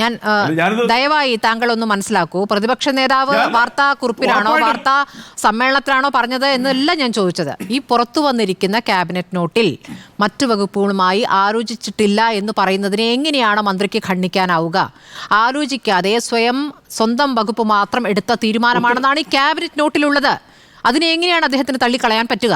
ഞാൻ ദയവായി താങ്കൾ ഒന്ന് മനസ്സിലാക്കൂ. പ്രതിപക്ഷ നേതാവ് വാർത്താ കുറിപ്പിലാണോ വാർത്താ സമ്മേളനത്തിലാണോ പറഞ്ഞത് എന്നല്ല ഞാൻ ചോദിച്ചത്. ഈ പുറത്തു വന്നിരിക്കുന്ന ക്യാബിനറ്റ് നോട്ടിൽ മറ്റു വകുപ്പുകളുമായി ആലോചിച്ചിട്ടില്ല എന്ന് പറയുന്നതിനെ എങ്ങനെയാണ് മന്ത്രിക്ക് ഖണ്ഡിക്കാനാവുക? ആലോചിക്കാതെ സ്വയം സ്വന്തം വകുപ്പ് മാത്രം എടുത്ത തീരുമാനമാണെന്നാണ് ഈ ക്യാബിനറ്റ് നോട്ടിലുള്ളത്. അതിനെ എങ്ങനെയാണ് അദ്ദേഹത്തിന് തള്ളിക്കളയാൻ പറ്റുക?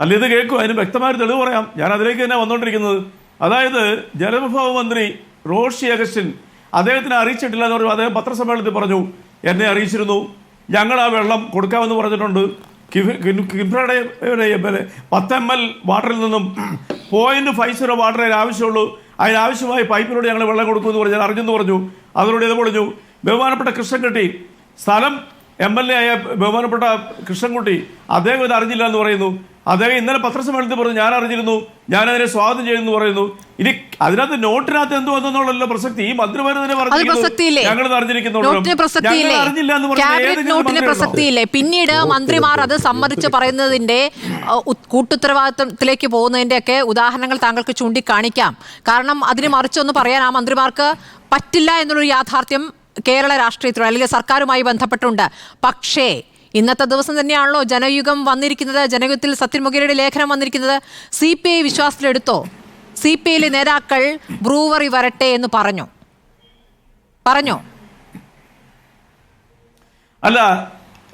അല്ല ഇത് കേൾക്കും. അതിന് വ്യക്തമായ തെളിവ് പറയാം. ഞാൻ അതിലേക്ക് തന്നെ വന്നുകൊണ്ടിരിക്കുന്നത് അതായത് ജലവിഭവ മന്ത്രി റോഷി അഗസ്റ്റിൻ അദ്ദേഹത്തിന് അറിയിച്ചിട്ടില്ല എന്ന് പറഞ്ഞു. അദ്ദേഹം പത്രസമ്മേളനത്തിൽ പറഞ്ഞു എന്നെ അറിയിച്ചിരുന്നു. ഞങ്ങൾ ആ വെള്ളം കൊടുക്കാമെന്ന് പറഞ്ഞിട്ടുണ്ട്. കിഫ്രയുടെ പത്ത് എം എൽ വാട്ടറിൽ നിന്നും പോയിന്റ് ഫൈവ് സീറോ അതിന് ആവശ്യമുള്ളൂ. അതിനാവശ്യമായ പൈപ്പിലൂടെ ഞങ്ങൾ വെള്ളം കൊടുക്കുമെന്ന് പറഞ്ഞു. ഞാൻ അറിഞ്ഞെന്ന് പറഞ്ഞു. അതിലൂടെ ഇത് പൊളിഞ്ഞു ബഹുമാനപ്പെട്ട കൃഷ്ണൻകുട്ടി സ്ഥലം എം എൽ എ ആയ ബഹുമാനപ്പെട്ട കൃഷ്ണൻകുട്ടി അദ്ദേഹം ഇത് അറിഞ്ഞില്ല എന്ന് പറയുന്നു. അദ്ദേഹം ഇന്നലെ പത്രസമ്മേളനത്തിൽ പറഞ്ഞു ഞാൻ അറിഞ്ഞിരുന്നു ഞാൻ അതിനെ സ്വാഗതം ചെയ്യുന്നു പറയുന്നു. ഇനി അതിനകത്ത് നോട്ടിനകത്ത് എന്തോ വന്നെന്നുള്ളല്ലോ പ്രസക്തി. ഈ മന്ത്രിമാർ തന്നെ പ്രസക്തിയില്ലേ? പ്രസക്തിയില്ലേ? പറഞ്ഞ നോട്ടിന് പിന്നീട് മന്ത്രിമാർ അത് സമ്മതിച്ച് പറയുന്നതിന്റെ കൂട്ടുത്തരവാദിത്വത്തിലേക്ക് പോകുന്നതിന്റെ ഒക്കെ ഉദാഹരണങ്ങൾ താങ്കൾക്ക് ചൂണ്ടിക്കാണിക്കാം. കാരണം അതിന് മറിച്ചൊന്ന് പറയാൻ ആ മന്ത്രിമാർക്ക് പറ്റില്ല എന്നുള്ളൊരു യാഥാർത്ഥ്യം കേരള രാഷ്ട്രീയത്തിലോ അല്ലെങ്കിൽ സർക്കാരുമായി ബന്ധപ്പെട്ടുണ്ട്. പക്ഷേ ഇന്നത്തെ ദിവസം തന്നെയാണല്ലോ ജനയുഗം വന്നിരിക്കുന്നത്. ജനയുഗത്തിൽ സത്യൻമുഖിയുടെ ലേഖനം വന്നിരിക്കുന്നത്. സി പി ഐ വിശ്വാസത്തിലെടുത്തോ? സി പി ഐയിലെ നേതാക്കൾ ബ്രൂവറി വരട്ടെ എന്ന് പറഞ്ഞു. പറഞ്ഞോ? അല്ല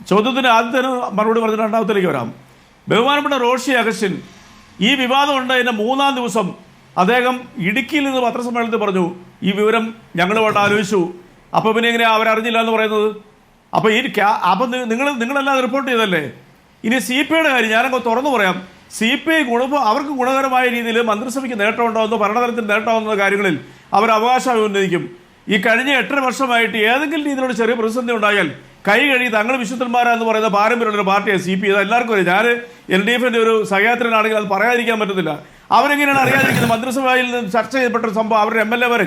ചോദ്യത്തിന് ആദ്യത്തെ മറുപടി പറഞ്ഞ രണ്ടാമത്തിലേക്ക് വരാം. ബഹുമാനപ്പെട്ട റോഷി അഗസ്റ്റിൻ ഈ വിവാദം ഉണ്ടായതിന്റെ മൂന്നാം ദിവസം അദ്ദേഹം ഇടുക്കിയിൽ നിന്ന് പത്രസമ്മേളനത്തിൽ പറഞ്ഞു ഈ വിവരം ഞങ്ങളുമായിട്ട് ആലോചിച്ചു. അപ്പോൾ പിന്നെ എങ്ങനെയാ അവരറിഞ്ഞില്ല എന്ന് പറയുന്നത്? അപ്പോൾ ഈ ക്യാ- അപ്പം നിങ്ങൾ നിങ്ങളെല്ലാം റിപ്പോർട്ട് ചെയ്തല്ലേ? ഇനി സി പി ഐയുടെ കാര്യം ഞാനങ്ങ് തുറന്നു പറയാം. സി പി ഐ ഗുണ അവർക്ക് ഗുണകരമായ രീതിയിൽ മന്ത്രിസഭയ്ക്ക് നേട്ടമുണ്ടാകുന്ന ഭരണതലത്തിൽ നേട്ടമാകുന്ന കാര്യങ്ങളിൽ അവർ അവകാശം ഉന്നയിക്കും ഈ കഴിഞ്ഞ എട്ടര വർഷമായിട്ട് ഏതെങ്കിലും രീതിയിലുള്ള ചെറിയ പ്രതിസന്ധി ഉണ്ടായാൽ കൈ കഴി തങ്ങൾ വിശുദ്ധന്മാരാന്ന് പറയുന്ന പാരമ്പര്യമുള്ള ഒരു പാർട്ടിയാണ് സി പി ഐ. എല്ലാവർക്കും അറിയാം. ഞാൻ എൽ ഡി എഫിന്റെ ഒരു സഹയാത്രനാണെങ്കിൽ അത് പറയാതിരിക്കാൻ പറ്റത്തില്ല. അവരെങ്ങനെയാണ് അറിയാതിരിക്കുന്നത്? മന്ത്രിസഭയിൽ നിന്ന് ചർച്ച ചെയ്യപ്പെട്ട സംഭവം അവരുടെ എം എൽ എ വരെ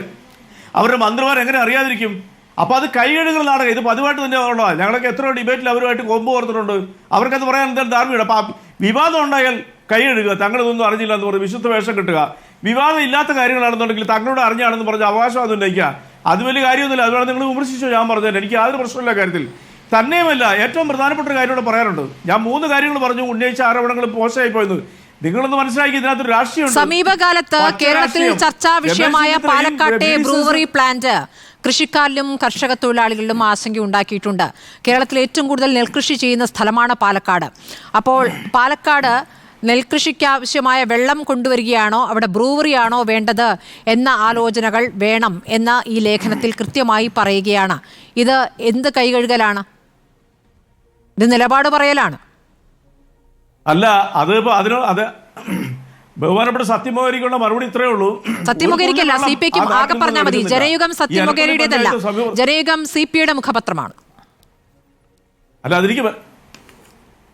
അവരുടെ മന്ത്രിമാർ എങ്ങനെ അറിയാതിരിക്കും? അപ്പൊ അത് കൈകഴുകുന്ന നാടകം. ഇത് പതിവായിട്ട് തന്നെ ഉള്ളതാണ് ഞങ്ങളൊക്കെ എത്രയോ ഡിബേറ്റിൽ അവരുമായിട്ട് കൊമ്പ് ഓർത്തിട്ടുണ്ട് അവർക്കത് പറയാൻ എന്തായാലും ധാർമ്മികത അപ്പൊ ആ വിവാദം ഉണ്ടായാൽ കൈയെഴുകുക തങ്ങളിതൊന്നും അറിഞ്ഞില്ല എന്ന് പറഞ്ഞ് വിശുദ്ധ വേഷം കിട്ടുക. വിവാദം ഇല്ലാത്ത കാര്യങ്ങളാണെന്നുണ്ടെങ്കിൽ തങ്ങളോട് അറിഞ്ഞാണെന്ന് പറഞ്ഞ് അവകാശവാദം ഉന്നയിക്കുക. അത് വലിയ കാര്യമൊന്നുമില്ല. അതുകൊണ്ട് നിങ്ങൾ വിമർശിച്ചു? ഞാൻ പറഞ്ഞത് എനിക്ക് യാതൊരു പ്രശ്നമില്ല കാര്യത്തിൽ. തന്നെയുമല്ല ഏറ്റവും പ്രധാനപ്പെട്ട ഒരു കാര്യം ഇവിടെ പറയാനുണ്ട്. ഞാൻ മൂന്ന് കാര്യങ്ങൾ പറഞ്ഞു. ഉന്നയിച്ച ആരോപണങ്ങൾ പോസ്റ്റായി പോയത് നിങ്ങളൊന്ന് മനസ്സിലാക്കി ഇതിനകത്തൊരു രാഷ്ട്രീയം സമീപകാലത്ത് കേരളത്തിൽ ചർച്ചാ വിഷയമായ പാലക്കാട്ടെ ബ്രൂവറി പ്ലാന്റ്. കൃഷിക്കാരിലും കർഷക തൊഴിലാളികളിലും ആശങ്ക ഉണ്ടാക്കിയിട്ടുണ്ട്. കേരളത്തിൽ ഏറ്റവും കൂടുതൽ നെൽകൃഷി ചെയ്യുന്ന സ്ഥലമാണ് പാലക്കാട്. അപ്പോൾ പാലക്കാട് നെൽകൃഷിക്ക് ആവശ്യമായ വെള്ളം കൊണ്ടുവരികയാണോ അവിടെ ബ്രൂവറിയാണോ വേണ്ടത് എന്ന ആലോചനകൾ വേണം എന്ന ഈ ലേഖനത്തിൽ കൃത്യമായി പറയുകയാണ്. ഇത് എന്ത് കൈകഴുകലാണ്? ഇത് നിലപാട് പറയലാണ്. അല്ല അത് അതിനോ അത് ബഹുമാനപ്പെട്ട സത്യമോഹരിക്കുള്ള മറുപടി ഇത്രയേ ഉള്ളൂ. സത്യമുഖേരിക്കല്ല ഒരു സി പി ഐക്കും ആകെ പറഞ്ഞാൽ മതി. ജനയുഗം അനക്കൽ ജനയുഗം സി പി ഐയുടെ മുഖപത്രമാണ്. അല്ല അതെനിക്ക്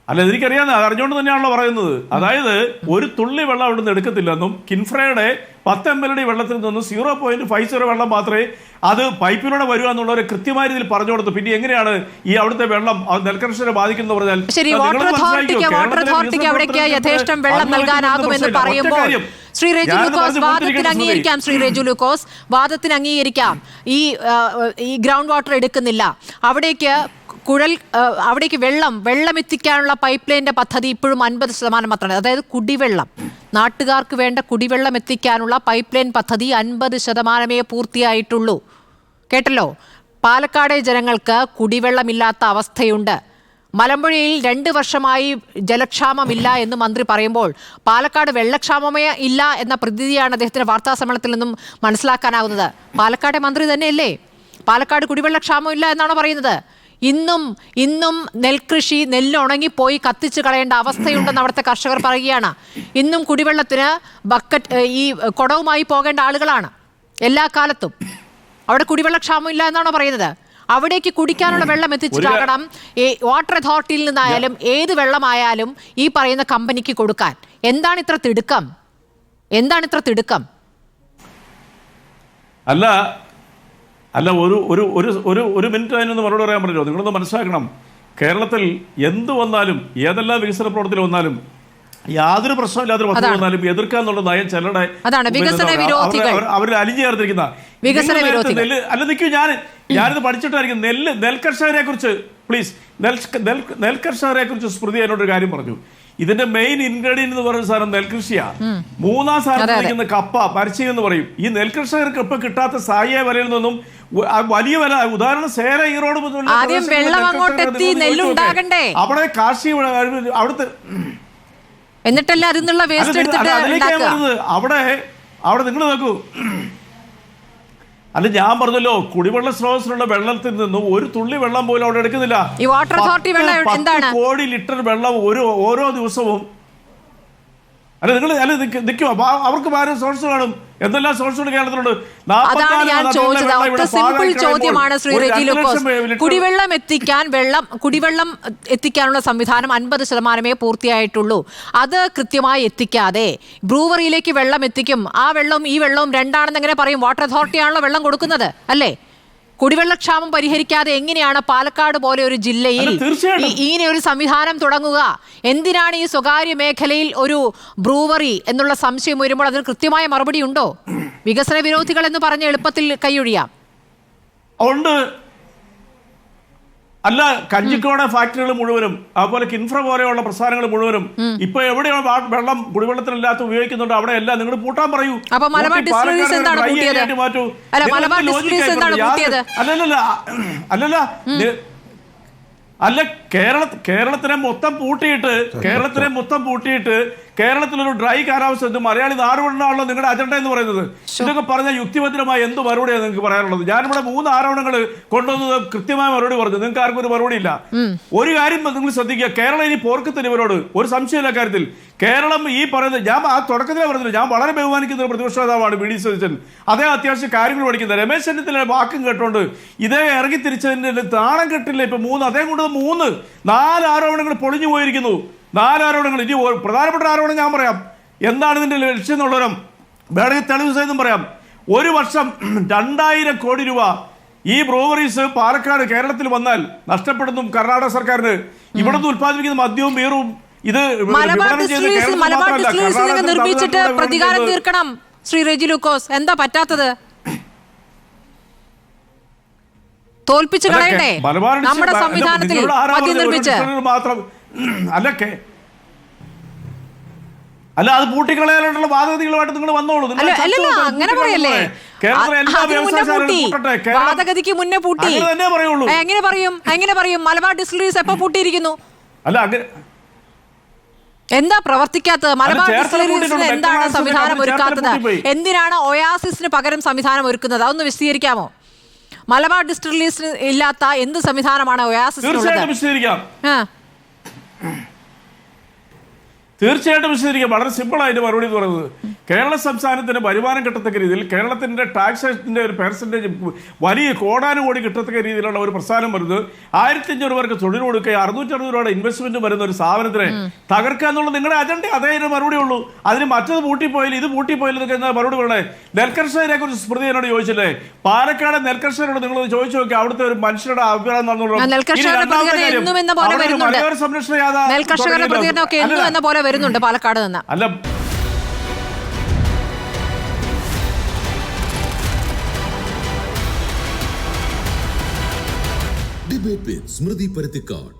അല്ല എനിക്കറിയാം അത് അറിഞ്ഞുകൊണ്ട് തന്നെയാണല്ലോ പറയുന്നത്. അതായത് ഒരു തുള്ളി വെള്ളം അവിടെ നിന്ന് എടുക്കത്തില്ലെന്നും കിൻഫ്രയുടെ പത്ത് എം എൽ ഡി വെള്ളത്തിൽ നിന്നും സീറോ പോയിന്റ് ഫൈവ് സീറോ വെള്ളം മാത്രമേ അത് പൈപ്പിലൂടെ വരിക എന്നുള്ളവരെ കൃത്യമായ രീതിയിൽ പറഞ്ഞു കൊടുത്തു പിന്നെ എങ്ങനെയാണ് ഈ അവിടുത്തെ വെള്ളം നെൽകർഷകരെ ബാധിക്കുന്നു പറഞ്ഞാൽ? ശരി വാട്ടർ അതോറിറ്റിക്ക് വാട്ടർ അതോറിറ്റിക്ക് വികസന അവിടേക്ക് യഥേഷ്ടം വെള്ളം നൽകാനാകുമെന്ന് പറയുമ്പോൾ. ശ്രീ റേജു ലൂക്കോസ് വാദത്തിന് അംഗീകരിക്കാം ശ്രീ രജു ലൂക്കോസ്. വാദത്തിന് അംഗീകരിക്കാം. ഈ ഈ ഗ്രൗണ്ട് വാട്ടർ എടുക്കുന്നില്ല. അവിടേക്ക് കുഴൽ അവിടേക്ക് വെള്ളം വെള്ളം എത്തിക്കാനുള്ള പൈപ്പ് ലൈന്റെ പദ്ധതി ഇപ്പോഴും അൻപത് ശതമാനം മാത്രമാണ് അതായത് കുടിവെള്ളം. നാട്ടുകാർക്ക് വേണ്ട കുടിവെള്ളം എത്തിക്കാനുള്ള പൈപ്പ് ലൈൻ പദ്ധതി അൻപത് ശതമാനമേ പൂർത്തിയായിട്ടുള്ളൂ. കേട്ടല്ലോ? പാലക്കാട് ജനങ്ങൾക്ക് കുടിവെള്ളമില്ലാത്ത അവസ്ഥയുണ്ട്. മലമ്പുഴയിൽ രണ്ട് വർഷമായി ജലക്ഷാമമില്ല എന്ന് മന്ത്രി പറയുമ്പോൾ പാലക്കാട് വെള്ളക്ഷാമമേ ഇല്ല എന്ന പ്രതീതിയാണ് അദ്ദേഹത്തിന്റെ വാർത്താ സമ്മേളനത്തിൽ നിന്നും മനസ്സിലാക്കാനാകുന്നത്. പാലക്കാട് മന്ത്രി തന്നെയല്ലേ? പാലക്കാട് കുടിവെള്ളക്ഷാമം ഇല്ല എന്നാണോ പറയുന്നത്? ഇന്നും ഇന്നും നെൽകൃഷി നെല്ല് ഉണങ്ങിപ്പോയി കത്തിച്ച് കളയേണ്ട അവസ്ഥയുണ്ടെന്ന് അവിടുത്തെ കർഷകർ പറയുകയാണ്. ഇന്നും കുടിവെള്ളത്തിന് ബക്കറ്റ് ഈ കുടവുമായി പോകേണ്ട ആളുകളാണ് എല്ലാ കാലത്തും. അവിടെ കുടിവെള്ളക്ഷാമം ഇല്ല എന്നാണോ പറയുന്നത്? അവിടേക്ക് കുടിക്കാനുള്ള വെള്ളം എത്തിച്ചിട്ടാകണം ഈ വാട്ടർ അതോറിറ്റിയിൽ നിന്നായാലും ഏത് വെള്ളമായാലും ഈ പറയുന്ന കമ്പനിക്ക് കൊടുക്കാൻ. എന്താണ് ഇത്ര തിടുക്കം? എന്താണ് ഇത്ര തിടുക്കം? അല്ല അല്ല ഒരു ഒരു ഒരു ഒരു ഒരു മിനിറ്റ് അതിനൊന്ന് മറുപടി പറയാൻ പറ്റില്ല. നിങ്ങളൊന്ന് മനസ്സിലാക്കണം. കേരളത്തിൽ എന്ത് വന്നാലും ഏതെല്ലാം വികസന പ്രവർത്തനം വന്നാലും യാതൊരു പ്രശ്നമില്ലാത്തൊരു വസ്തു. വന്നാലും എതിർക്കാൻ എന്നുള്ള നയം ചിലരുടെ അവരിൽ അലിഞ്ഞു ചേർത്തിരിക്കുന്ന വികസന. നെല്ല് അല്ല നിൽക്കൂ ഞാൻ ഞാനിത് പഠിച്ചിട്ടായിരിക്കും. നെല്ല് നെൽകർഷകരെ കുറിച്ച് പ്ലീസ് നെൽ നെൽ നെൽകർഷകരെ കുറിച്ച് സ്മൃതി എന്നോടൊരു കാര്യം പറഞ്ഞു. ഇതിന്റെ മെയിൻ ഇൻഗ്രീഡിയന്റ് എന്ന് പറയുന്ന സാധനം നെൽകൃഷിയാ മൂന്നാം സ്ഥാനത്ത്. നിൽക്കുന്ന കപ്പ പരച്ചി എന്ന് പറയും ഈ നെൽകൃഷകർക്ക് ഇപ്പൊ കിട്ടാത്ത സായ വിലയിൽ നിന്നും വലിയ വില ഉദാഹരണം സേര ഈറോഡ്? അവിടെ കാർഷിക അവിടുത്തെ എന്നിട്ടല്ല അതിൽ നിന്നുള്ള വേസ്റ്റ് എടുത്തിട്ട്. അവിടെ അവിടെ നിങ്ങൾ നോക്കൂ അല്ല ഞാൻ പറഞ്ഞല്ലോ കുടിവെള്ള സ്രോതസ്സിലുള്ള വെള്ളത്തിൽ നിന്നും ഒരു തുള്ളി വെള്ളം പോലും അവിടെ എടുക്കുന്നില്ല? കോടി ലിറ്റർ വെള്ളം ഓരോ ഓരോ ദിവസവും അല്ല നിങ്ങൾ അല്ല നിൽക്കും അവർക്ക് ഭാര്യ സോഴ്സ് കാണും. എന്തെല്ലാം സോഴ്സുകൾ കേരളത്തിലുണ്ട്? അതാണ് ഞാൻ ചോദിച്ചത്. ഒറ്റ സിമ്പിൾ ചോദ്യമാണ് ശ്രീ റെജി ലൂക്കോസ്. കുടിവെള്ളം എത്തിക്കാൻ വെള്ളം കുടിവെള്ളം എത്തിക്കാനുള്ള സംവിധാനം അൻപത് ശതമാനമേ പൂർത്തിയായിട്ടുള്ളൂ. അത് കൃത്യമായി എത്തിക്കാതെ ബ്രൂവറിയിലേക്ക് വെള്ളം എത്തിക്കും. ആ വെള്ളം ഈ വെള്ളവും രണ്ടാണെന്ന് എങ്ങനെ പറയും? വാട്ടർ അതോറിറ്റിയാണല്ലോ വെള്ളം കൊടുക്കുന്നത് അല്ലേ? കുടിവെള്ളക്ഷാമം പരിഹരിക്കാതെ എങ്ങനെയാണ് പാലക്കാട് പോലെ ഒരു ജില്ലയിൽ. ഇങ്ങനെ ഒരു സംവിധാനം തുടങ്ങുക? എന്തിനാണ് ഈ സ്വകാര്യ മേഖലയിൽ ഒരു ബ്രൂവറി എന്നുള്ള സംശയം വരുമ്പോൾ അതിന് കൃത്യമായ മറുപടി ഉണ്ടോ? വികസന വിരോധികൾ എന്ന് പറഞ്ഞ് എളുപ്പത്തിൽ കൈയൊഴിയാം. ഉണ്ട്. അല്ല കഞ്ചിക്കോടെ ഫാക്ടറികൾ മുഴുവനും അതുപോലെ കിൻഫ്ര പോലെയുള്ള പ്രസ്ഥാനങ്ങൾ മുഴുവനും ഇപ്പൊ എവിടെയാണ് വെള്ളം കുടിവെള്ളത്തിനില്ലാത്ത ഉപയോഗിക്കുന്നുണ്ട്? അവിടെ എല്ലാം നിങ്ങൾ പൂട്ടാൻ പറയൂ. മാറ്റൂ. അല്ലല്ല അല്ലല്ല അല്ല കേരള കേരളത്തിനെ മൊത്തം പൂട്ടിയിട്ട് കേരളത്തിനെ മൊത്തം പൂട്ടിയിട്ട് കേരളത്തിലൊരു ഡ്രൈ കാലാവസ്ഥ എന്ത് മലയാളി നാടുകൊണ്ടാണല്ലോ നിങ്ങളുടെ അജണ്ട എന്ന് പറയുന്നത്. ഇതൊക്കെ പറഞ്ഞ യുക്തിഭദ്രമായ എന്ത് മറുപടിയാണ് നിങ്ങൾക്ക് പറയാനുള്ളത്? ഞാനിവിടെ മൂന്ന് ആരോപണങ്ങൾ കൊണ്ടുവന്നത് കൃത്യമായ മറുപടി പറഞ്ഞു. നിങ്ങൾക്ക് ആർക്കും ഒരു മറുപടി ഇല്ല. ഒരു കാര്യം നിങ്ങൾ ശ്രദ്ധിക്കുക. കേരളം ഇനി പോർക്കത്തിന് ഇവരോട് ഒരു സംശയമില്ല കാര്യത്തിൽ. കേരളം ഈ പറയുന്നത് ഞാൻ ആ തുടക്കത്തിൽ പറഞ്ഞില്ല. ഞാൻ വളരെ ബഹുമാനിക്കുന്ന ഒരു പ്രതിപക്ഷ നേതാവാണ് ബി ഡി സതീശൻ. അദ്ദേഹം അത്യാവശ്യം കാര്യങ്ങൾ പഠിക്കുന്നത്. രമേശ് ചെന്നിത്തല വാക്കും കേട്ടോണ്ട് ഇതേ ഇറങ്ങി തിരിച്ചതിന്റെ താളം കെട്ടില്ല ഇപ്പൊ മൂന്ന്. അദ്ദേഹം കൊണ്ടത് മൂന്ന്. നാല് ആരോപണങ്ങൾ പൊളിഞ്ഞു പോയിരിക്കുന്നു. നാല് ആരോപണങ്ങൾ ഇനി പ്രധാനപ്പെട്ട ആരോപണം ഞാൻ പറയാം. എന്താണ് ഇതിന്റെ ലക്ഷ്യം എന്നുള്ളവരും വേണമെങ്കിൽ തെളിവ് സഹിതം പറയാം. ഒരു വർഷം രണ്ടായിരം കോടി രൂപ ഈ ബ്രൂവറീസ് പാലക്കാട് കേരളത്തിൽ വന്നാൽ നഷ്ടപ്പെടുന്നു കർണാടക സർക്കാരിന്. ഇവിടെ നിന്ന് ഉത്പാദിപ്പിക്കുന്ന മദ്യവും ബീറും ഇത് നിർമ്മിച്ചിട്ട് പ്രതികാരം തീർക്കണം ശ്രീ റെജി ലൂക്കോസ്. എന്താ പറ്റാത്തത്? തോൽപ്പിച്ചു അല്ല, കളയണ്ടേ? കെ- മലബാർ ഡിസ്ട്രിക്ട് നമ്മുടെ സംവിധാനത്തിൽ മദ്യം നിർമ്മിച്ച്. മാത്രം അല്ല കെ- അല്ല അത് പൂട്ടിക്കളയാനുള്ള വാദഗതികളുമായിട്ട് നിങ്ങൾ വന്നോളൂ. അങ്ങനെ പറയല്ലേ. വാദഗതിക്ക് മുന്നേ പൂട്ടി. എങ്ങനെ പറയും? എങ്ങനെ പറയും? മലബാർ ഡിസ്റ്റിലറീസ് എപ്പോ പൂട്ടിയിരിക്കുന്നു? അല്ല അങ്ങനെ എന്താ പ്രവർത്തിക്കാത്തത്? മലബാർ ഡിസ്റ്റിലറീസിന് എന്താണ് സംവിധാനം ഒരുക്കാത്തത്? എന്തിനാണ് ഒയാസിസിന് പകരം സംവിധാനം ഒരുക്കുന്നത്? അതൊന്ന് വിശദീകരിക്കാമോ? മലബാർ ഡിസ്റ്റിലറീസിന് ഇല്ലാത്ത എന്ത് സംവിധാനമാണ് ഒയാസിസിനുള്ളത്? തീർച്ചയായിട്ടും വിശദീകരിക്കാം. വളരെ സിമ്പിൾ ആയിട്ട് മറുപടി എന്ന് പറയുന്നത് കേരള സംസ്ഥാനത്തിന് വരുമാനം കിട്ടത്തക്ക രീതിയിൽ കേരളത്തിന്റെ ടാക്സേഷന്റെ ഒരു പെർസെന്റേജ് വലിയ കോടാനുകോടി കിട്ടത്തക്ക രീതിയിലുള്ള ഒരു പ്രസ്ഥാനം വരുന്നത് ആയിരത്തി അഞ്ഞൂറ് പേർക്ക് തൊഴിൽ കൊടുക്കുക അറുന്നൂറ്റി അറുപത് രൂപയുടെ ഇൻവെസ്റ്റ്മെന്റ് വരുന്ന ഒരു സ്ഥാപനത്തിനെ തകർക്കുക എന്നുള്ളത് നിങ്ങളുടെ അജണ്ട അതേ മറുപടി ഉള്ളൂ. അതിന് മറ്റത് പൂട്ടിപ്പോയാൽ ഇത് പൂട്ടിപ്പോയാൽ എന്നൊക്കെ എന്താ മറുപടി പറയണേ? നെൽകർഷകരെ കുറിച്ച് സ്മൃതി എന്നോട് ചോദിച്ചില്ലേ? പാലക്കാട് നെൽകർഷകരോട് നിങ്ങൾ ചോദിച്ചു നോക്കി അവിടുത്തെ ഒരു മനുഷ്യരുടെ അഭിപ്രായം. മലയോര സംരക്ഷണ ജാഥ നെൽകർഷകരുടെ തുടങ്ങിയല്ലോ. പ്രതികരണമൊക്കെ എന്നും എന്ന പോലെ വരുന്നുണ്ട് പാലക്കാട് നിന്ന്. അല്ല ഡിബേറ്റ് വിത്ത് സ്മൃതി പരുത്തിക്കാട്